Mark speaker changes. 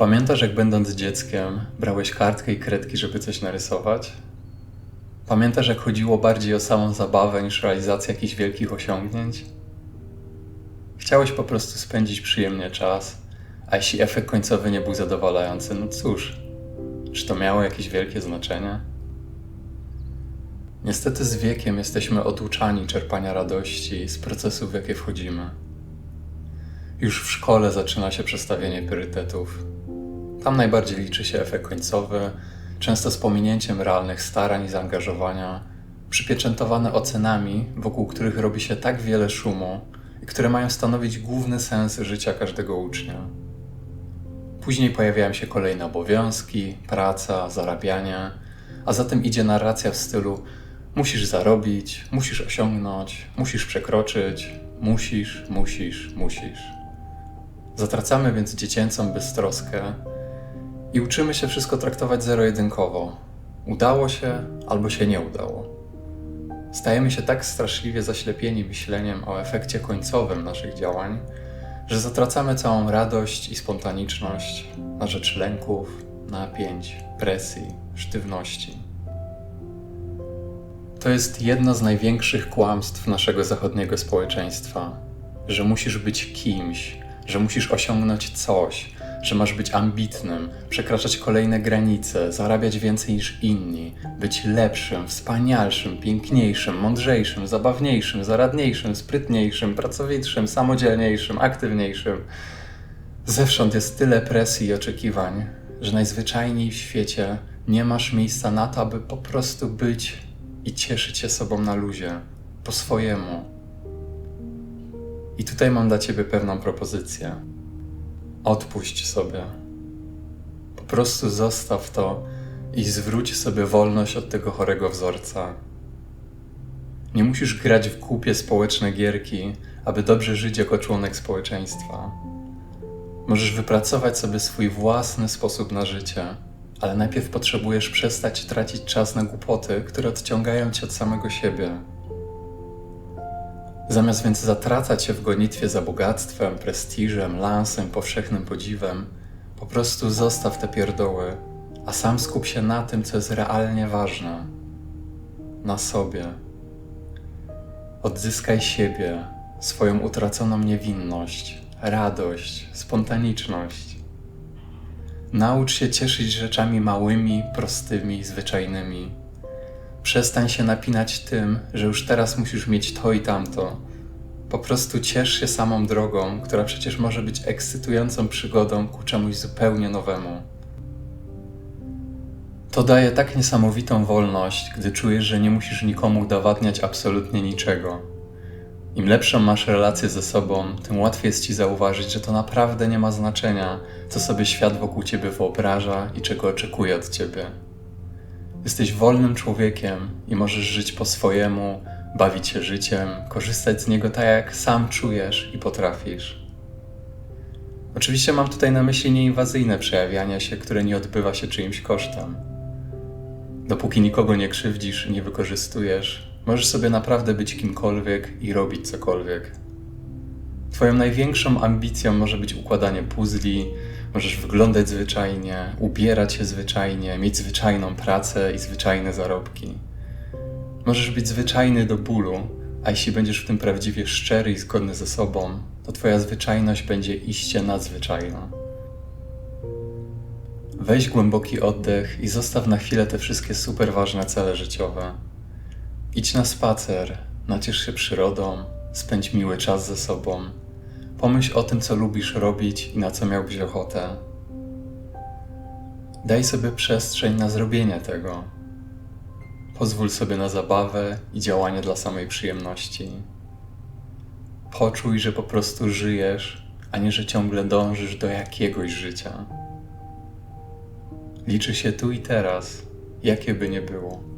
Speaker 1: pamiętasz, jak będąc dzieckiem brałeś kartkę i kredki, żeby coś narysować? Pamiętasz, jak chodziło bardziej o samą zabawę niż realizację jakichś wielkich osiągnięć? Chciałeś po prostu spędzić przyjemnie czas, a jeśli efekt końcowy nie był zadowalający, no cóż, czy to miało jakieś wielkie znaczenie? Niestety z wiekiem jesteśmy oduczani czerpania radości z procesów, w jakie wchodzimy. Już w szkole zaczyna się przestawienie priorytetów. Tam najbardziej liczy się efekt końcowy, często z pominięciem realnych starań i zaangażowania, przypieczętowane ocenami, wokół których robi się tak wiele szumu i które mają stanowić główny sens życia każdego ucznia. Później pojawiają się kolejne obowiązki, praca, zarabianie, a zatem idzie narracja w stylu musisz zarobić, musisz osiągnąć, musisz przekroczyć, musisz, musisz, musisz. Zatracamy więc dziecięcą beztroskę i uczymy się wszystko traktować zero-jedynkowo. Udało się albo się nie udało. Stajemy się tak straszliwie zaślepieni myśleniem o efekcie końcowym naszych działań, że zatracamy całą radość i spontaniczność na rzecz lęków, napięć, presji, sztywności. To jest jedno z największych kłamstw naszego zachodniego społeczeństwa, że musisz być kimś, że musisz osiągnąć coś, że masz być ambitnym, przekraczać kolejne granice, zarabiać więcej niż inni, być lepszym, wspanialszym, piękniejszym, mądrzejszym, zabawniejszym, zaradniejszym, sprytniejszym, pracowitszym, samodzielniejszym, aktywniejszym. Zewsząd jest tyle presji i oczekiwań, że najzwyczajniej w świecie nie masz miejsca na to, aby po prostu być i cieszyć się sobą na luzie, po swojemu. I tutaj mam dla Ciebie pewną propozycję. Odpuść sobie. Po prostu zostaw to i zwróć sobie wolność od tego chorego wzorca. Nie musisz grać w głupie społeczne gierki, aby dobrze żyć jako członek społeczeństwa. Możesz wypracować sobie swój własny sposób na życie, ale najpierw potrzebujesz przestać tracić czas na głupoty, które odciągają cię od samego siebie. Zamiast więc zatracać się w gonitwie za bogactwem, prestiżem, lansem, powszechnym podziwem, po prostu zostaw te pierdoły, a sam skup się na tym, co jest realnie ważne na sobie. Odzyskaj siebie, swoją utraconą niewinność, radość, spontaniczność. Naucz się cieszyć rzeczami małymi, prostymi, zwyczajnymi. Przestań się napinać tym, że już teraz musisz mieć to i tamto. Po prostu ciesz się samą drogą, która przecież może być ekscytującą przygodą ku czemuś zupełnie nowemu. To daje tak niesamowitą wolność, gdy czujesz, że nie musisz nikomu udowadniać absolutnie niczego. Im lepszą masz relację ze sobą, tym łatwiej jest ci zauważyć, że to naprawdę nie ma znaczenia, co sobie świat wokół ciebie wyobraża i czego oczekuje od ciebie. Jesteś wolnym człowiekiem i możesz żyć po swojemu, bawić się życiem, korzystać z niego tak, jak sam czujesz i potrafisz. Oczywiście mam tutaj na myśli nieinwazyjne przejawiania się, które nie odbywa się czyimś kosztem. Dopóki nikogo nie krzywdzisz i nie wykorzystujesz, możesz sobie naprawdę być kimkolwiek i robić cokolwiek. Twoją największą ambicją może być układanie puzli, możesz wyglądać zwyczajnie, ubierać się zwyczajnie, mieć zwyczajną pracę i zwyczajne zarobki. Możesz być zwyczajny do bólu, a jeśli będziesz w tym prawdziwie szczery i zgodny ze sobą, to Twoja zwyczajność będzie iście nadzwyczajna. Weź głęboki oddech i zostaw na chwilę te wszystkie super ważne cele życiowe. Idź na spacer, naciesz się przyrodą, spędź miły czas ze sobą. Pomyśl o tym, co lubisz robić i na co miałbyś ochotę. Daj sobie przestrzeń na zrobienie tego. Pozwól sobie na zabawę i działanie dla samej przyjemności. Poczuj, że po prostu żyjesz, a nie że ciągle dążysz do jakiegoś życia. Liczy się tu i teraz, jakie by nie było.